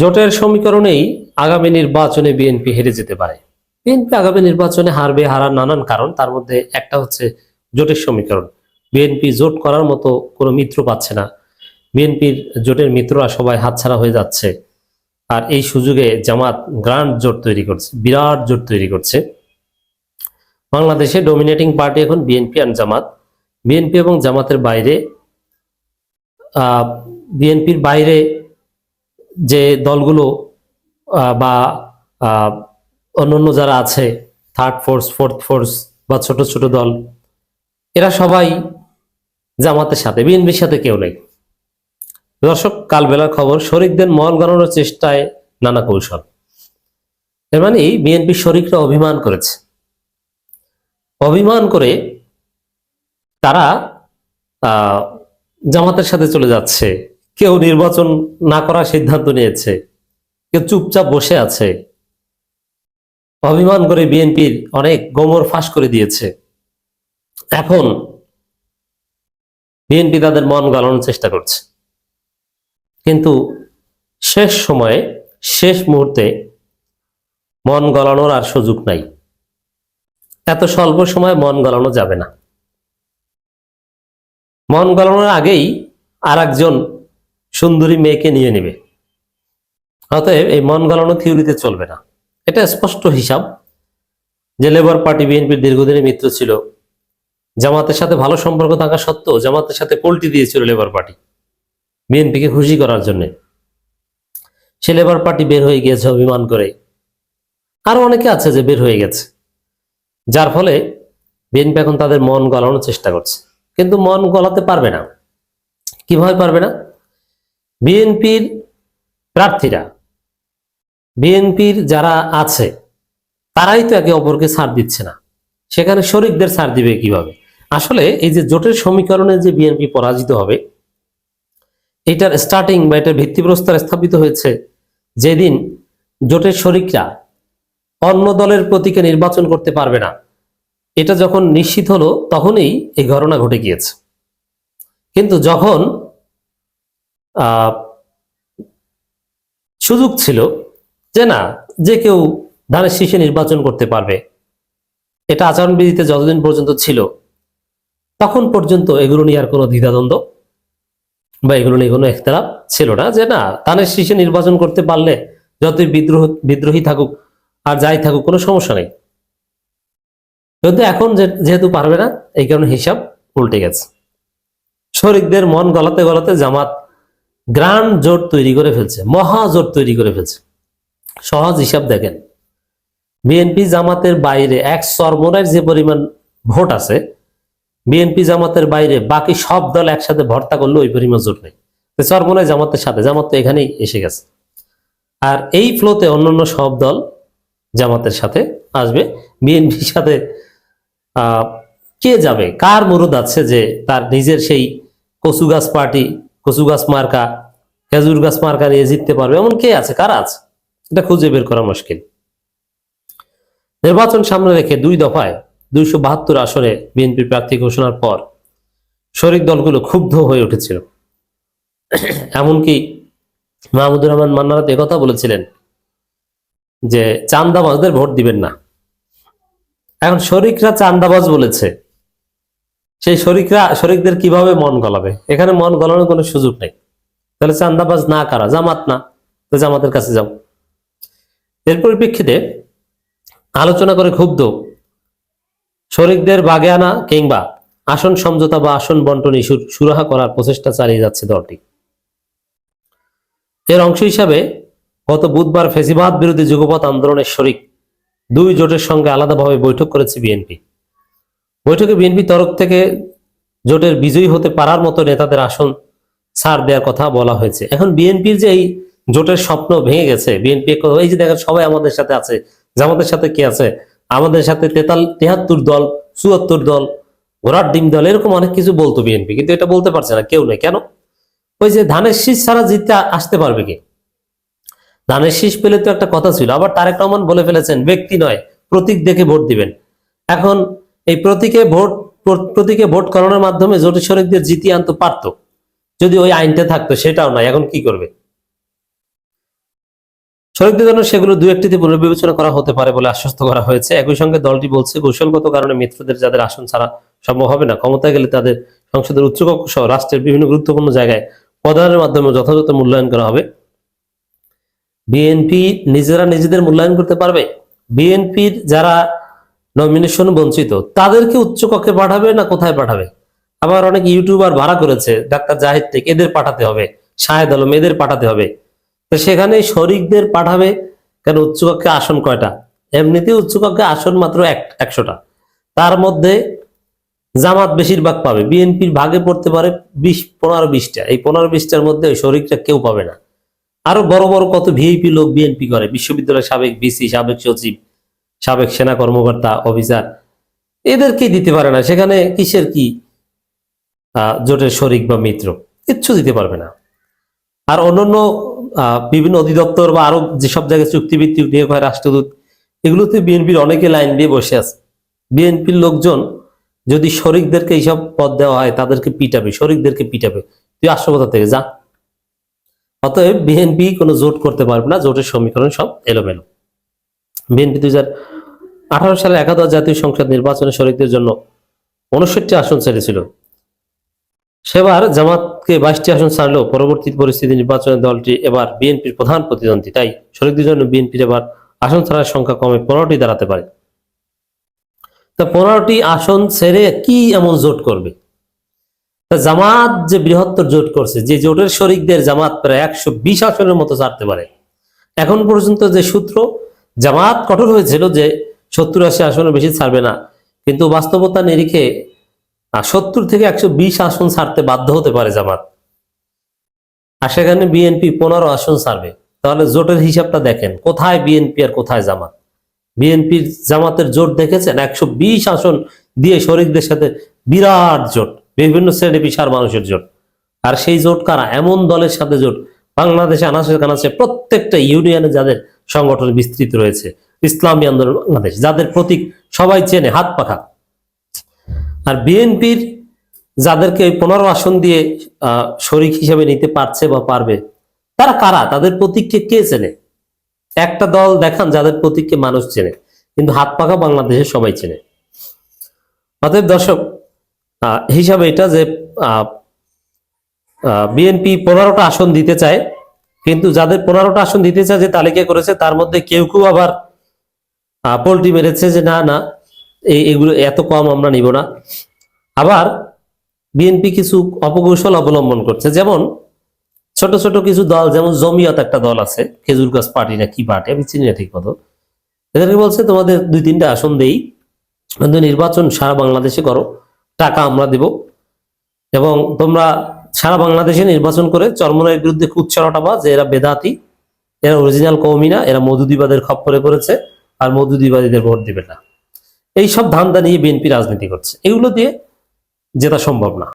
জোটের সমীকরণেই আগামী নির্বাচনে বিএনপি হেরে যেতে পারে। বিএনপি আগামী নির্বাচনে হারবে, হারার নানান কারণ, তার মধ্যে একটা হচ্ছে জোটের সমীকরণ। বিএনপি জোট করার মতো কোনো মিত্র পাচ্ছে না। বিএনপির জোটের মিত্ররা সবাই হাতছাড়া হয়ে যাচ্ছে। আর এই সুযোগে জামাত গ্রান্ড জোট তৈরি করছে, বিরাট জোট তৈরি করছে। বাংলাদেশে ডমিনেটিং পার্টি এখন বিএনপি আর জামাত। বিএনপি এবং জামাতের বাইরে বিএনপির বাইরে যে দলগুলো বা অন্যান্য যারা আছে থার্ড ফোর্স ফোর্থ ফোর্স বা ছোট ছোট দল, এরা সবাই জামাতের সাথে, বিএনপির সাথে কেউ নেই। দর্শক কালবেলার খবর শরিকদের মহল গণানোর চেষ্টায় নানা কৌশল। এর মানে বিএনপি শরিকরা অভিমান করেছে। অভিমান করে তারা জামাতের সাথে চলে যাচ্ছে। কেউ নির্বাচন না করার সিদ্ধান্ত নিয়েছে, কেউ চুপচাপ বসে আছে। অভিমান করে বিএনপির অনেক গোমর ফাঁস করে দিয়েছে। এখন বিএনপি তাদের মন গলানোর চেষ্টা করছে। কিন্তু শেষ সময়ে, শেষ মুহূর্তে মন গলানোর আর সুযোগ নাই। এত স্বল্প সময় মন গলানো যাবে না। মন গলানোর আগেই আর একজন সুন্দরী মেয়েকে নিয়ে নেবে। অতএব এই মন গলানো থিওরিতে চলবে না। এটা স্পষ্ট হিসাব যে লেবার পার্টি বিএনপির দীর্ঘদিনের মিত্র ছিল। জামাতের সাথে ভালো সম্পর্ক থাকা সত্ত্বেও জামাতের সাথে পোল্টি দিয়েছিল লেবার পার্টি বিএনপিকে খুশি করার জন্য। সে লেবার পার্টি বের হয়ে গিয়েছে অভিমান করে। আরও অনেকে আছে যে বের হয়ে গেছে। যার ফলে বিএনপি এখন তাদের মন গলানোর চেষ্টা করছে। কিন্তু মন গলাতে পারবে না। কীভাবে পারবে না? বিএনপির প্রার্থীরা, বিএনপির যারা আছে, তারাই তো একে অপরকে ছাড় দিচ্ছে না। সেখানে শরিকদের ছাড় দিবে কীভাবে? আসলে এই যে জোটের সমীকরণে যে বিএনপি পরাজিত হবে, এটার স্টার্টিং বা এটার ভিত্তিপ্রস্তর স্থাপিত হয়েছে যেদিন জোটের শরিকরা অন্য দলের প্রতীকে নির্বাচন করতে পারবে না। এটা যখন নিশ্চিত হলো, তখনই এই ঘটনা ঘটে গিয়েছে। কিন্তু যখন সুযোগ ছিল যে না, যে কেউ ধানের শীষে নির্বাচন করতে পারবে। এটা আচরণবিধিতে যতদিন পর্যন্ত ছিল, তখন পর্যন্ত এগুলো নিয়ে আর কোনো দ্বিধাদ্বন্দ্ব বা এগুলো নিয়ে কোনো একতলাপ ছিল না যে না, ধানের শীষে নির্বাচন করতে পারলে যতই বিদ্রোহ, বিদ্রোহী থাকুক আর যাই থাকুক, কোনো সমস্যা নেই। কিন্তু এখন যেহেতু পারবে না, এই কারণে হিসাব উল্টে গেছে। শরিকদের মন গলাতে গলাতে জামাত গ্রান্ড জোট তৈরি করে ফেলছে, মহা জোট তৈরি করে ফেলছে। সহজ হিসাব দেখেন বিএনপি জামাতের বাইরে এক সরমনের যে পরিমাণ ভোট আছে বিএনপি জামাতের বাইরে বাকি সব দল একসাথে ভর্তা করলে ওই পরিমাণ জোট নেই। সরমনায় জামাতের সাথে, জামাত তো এখানেই এসে গেছে। আর এই ফ্লোতে অন্যান্য সব দল জামাতের সাথে আসবে বিএনপির সাথে কে যাবে? কার মুরুদ আছে যে তার নিজের সেই কচু গাছ পার্টি কচু গাছ মার্কা, খেজুর গাছ মার্কা নিয়ে জিততে পারবে। এমন কে আছে? কারা আছে? এটা খুঁজে বের করা মুশকিল। নির্বাচন সামনে রেখে দুই দফায় দুইশো বাহাত্তর আসনে বিএনপি প্রার্থী ঘোষণার পর শরিক দলগুলো ক্ষুব্ধ হয়ে উঠেছিল। এমনকি মাহমুদুর রহমান মান্নারাত কথা বলেছিলেন যে চান্দাবাজদের ভোট দিবেন না। এখন শরিকরা চান্দাবাজ বলেছে। সেই শরিকরা, শরিকদের কীভাবে মন গলাবে? এখানে মন গলানোর কোনো সুযোগ নেই। তাহলে চান্দাবাজ না কারা? জামাত না? তো জামাতের কাছে যাও। এর পরিপ্রেক্ষিতে আলোচনা করে ক্ষুব্ধ শরিকদের বাগে আনা কিংবা আসন সমঝোতা বা আসন বন্টন ইস্যুর সুরাহা করার প্রচেষ্টা চালিয়ে যাচ্ছে দলটি। এর অংশ হিসাবে গত বুধবার ফেসিবাদ বিরোধী যুগপৎ আন্দোলনের শরিক দুই জোটের সঙ্গে আলাদাভাবে বৈঠক করেছে বিএনপি। বৈঠকে বিএনপি তরফ থেকে জোটের বিজয়ী হতে পারার মতো নেতাদের আসন ছাড় দেওয়ার কথা বলা হয়েছে। এখন বিএনপির যে এই জোটের স্বপ্ন ভেঙে গেছে, বিএনপি এই যে দেখেন সবাই আমাদের সাথে আছে, জামাতের সাথে কে আছে? আমাদের সাথে তেতাল তেহাত্তর দল, চুয়াত্তর দল, ঘোড়ার ডিম দল, এরকম অনেক কিছু বলতো বিএনপি, কিন্তু এটা বলতে পারছে না, কেউ নেই। কেন? ওই যে ধানের শীষ ছাড়া জিততে আসতে পারবে কি? ধানের শীষ পেলে তো একটা কথা ছিল, আবার তারেক রহমান বলে ফেলেছেন, ব্যক্তি নয়, প্রতীক দেখে ভোট দিবেন। এখন এই প্রতীকে ভোট প্র- প্রতীকে ভোট করানোর মাধ্যমে জোটের শরিকদের জিতিয়ে আনতে পারতো, যদি ওই আইনটা থাকতো, সেটাও নয়, এখন কি করবে? শরিকদের জন্য সেগুলো দু একটিতে পুনর্বিবেচনা করা হতে পারে বলে আশ্বস্ত করা হয়েছে। একই সঙ্গে দলটি বলছে, কৌশলগত কারণে মিত্রদের যাদের আসন ছাড়া সম্ভব হবে না, ক্ষমতায় গেলে তাদের সংসদের উচ্চকক্ষ সহ রাষ্ট্রের বিভিন্ন গুরুত্বপূর্ণ জায়গায় প্রদানের মাধ্যমে যথাযথ মূল্যায়ন করা হবে। বিএনপি নিজেরা নিজেদের মূল্যায়ন করতে পারবে? বিএনপির যারা নমিনেশন বঞ্চিত। তাদেরকে উচ্চকক্ষে পাঠাবে না কোথায় পাঠাবে? আবার অনেক ইউটিউবার ভাড়া করেছে, ডাক্তার জাহিদ টেক, এদের পাঠাতে হবে, শাহেদ আলম, এদের পাঠাতে হবে। তো সেখানে শরিকদের পাঠাবে, কেন উচ্চকক্ষে আসন কয়টা? এমনিতে উচ্চকক্ষে আসন মাত্র এক, একশোটা। তার মধ্যে জামাত বেশিরভাগ পাবে, বিএনপির ভাগে পড়তে পারে বিশ, পনেরো বিশটা। এই পনেরো বিশটার মধ্যে ওই শরিকটা কেউ পাবে না। আরও বড় বড় কত ভিআইপি লোক বিএনপি করে, বিশ্ববিদ্যালয়ের সাবেক বিসি সাবেক সচিব। সাবেক সেনা কর্মকর্তা, অফিসার এদেরকে দিতে পারে না। সেখানে কিসের কি জোটের শরিক বা মিত্র, কিচ্ছু দিতে পারবে না। আর অন্যান্য বিভিন্ন অধিদপ্তর বা আরও যেসব জায়গায় চুক্তিভিত্তিক নিয়োগ হয়, রাষ্ট্রদূত, এগুলোতে বিএনপির অনেকে লাইন দিয়ে বসে আছে। বিএনপির লোকজন যদি শরিকদেরকে এইসব পদ দেওয়া হয়, তাদেরকে পিটাবে, শরিকদেরকে পিটাবে। তুই আসো থেকে যা। অতএব বিএনপি কোনো জোট করতে পারবে না, জোটের সমীকরণ সব এলোমেলো। বিএনপি দুই আঠারো সালে একাদশ জাতীয় সংসদ নির্বাচনে শরিকদের জন্য উনষট্টি আসন ছেড়েছিল। সেবার জামাতকে বাইশটি আসন ছাড়লেও পরবর্তী পরিস্থিতি নির্বাচনে দলটি এবার বিএনপির প্রধান প্রতিদ্বন্দ্বী। তাই শরিকদের জন্য বিএনপির এবার আসন ছাড়ার সংখ্যা কমে পনেরোটি দাঁড়াতে পারে। তা পনেরোটি আসন ছেড়ে কি এমন জোট করবে? জামাত যে বৃহত্তর জোট করছে, যে জোটের শরিকদের জামাত প্রায় একশো বিশ আসনের মতো ছাড়তে পারে। এখন পর্যন্ত যে সূত্র জামাত কঠোর হয়েছিল যে সত্তর আশি আসনে বেশি ছাড়বে না। কিন্তু বাস্তবতা নিরিখে সত্তর থেকে একশো বিশ আসন ছাড়তে বাধ্য হতে পারে জামাত। আর সেখানে বিএনপি পনেরো আসন ছাড়বে। তাহলে জোটের হিসাবটা দেখেন, কোথায় বিএনপি আর কোথায় জামাত? বিএনপির জামাতের জোট দেখেছেন, একশো বিশ আসন দিয়ে শরিকদের সাথে বিরাট জোট, বিভিন্ন শ্রেণি পেশার মানুষের জোট। আর সেই জোট কারা? এমন দলের সাথে জোট, বাংলাদেশে আনাচে কানাচে প্রত্যেকটা ইউনিয়নে যাদের সংগঠন বিস্তৃত রয়েছে। ইসলামী আন্দোলন বাংলাদেশ, যাদের প্রতীক সবাই চেনে, হাত পাখা। আর বিএনপির যাদেরকে ওই আসন দিয়ে শরিক হিসেবে নিতে পারছে বা পারবে, তারা কারা? তাদের প্রতীককে কে চেনে? একটা দল দেখান, যাদের প্রতীককে মানুষ চেনে। কিন্তু হাত পাখা বাংলাদেশে সবাই চেনে। অতএব দর্শক হিসাবে এটা যে বিএনপি পনেরোটা আসন দিতে চায় কিন্তু যাদের পনেরোটা আসন দিতে চায়, যে তালিকা করেছে, তার মধ্যে কেউ কেউ আবার পোল্টি মেরেছে যে না না এগুলো এত কম আমরা নিব না। আবার বিএনপি কিছু অপকৌশল অবলম্বন করছে। যেমন ছোট ছোট কিছু দল, যেমন জমিয়ত একটা দল আছে, খেজুর গাছ পার্টি না কি পার্টি আমি চিনি না ঠিক মতো। এদেরকে বলছে, তোমাদের দুই, তিনটা আসন দেই নির্বাচন সারা বাংলাদেশে করো, টাকা আমরা দেব। এবং তোমরা সারা বাংলাদেশে নির্বাচন করে চরমনের বিরুদ্ধে কুচ্ছারটা বা যে এরা বেদাতি, এরা অরিজিনাল কৌমি না, এরা মধুদিবাদের খপ্পরে পড়েছে, আর মধুদিবাদীদের ভোট দিবে না। এইসব ধান্দা নিয়ে বিএনপি রাজনীতি করছে। এগুলো দিয়ে জেতা সম্ভব না।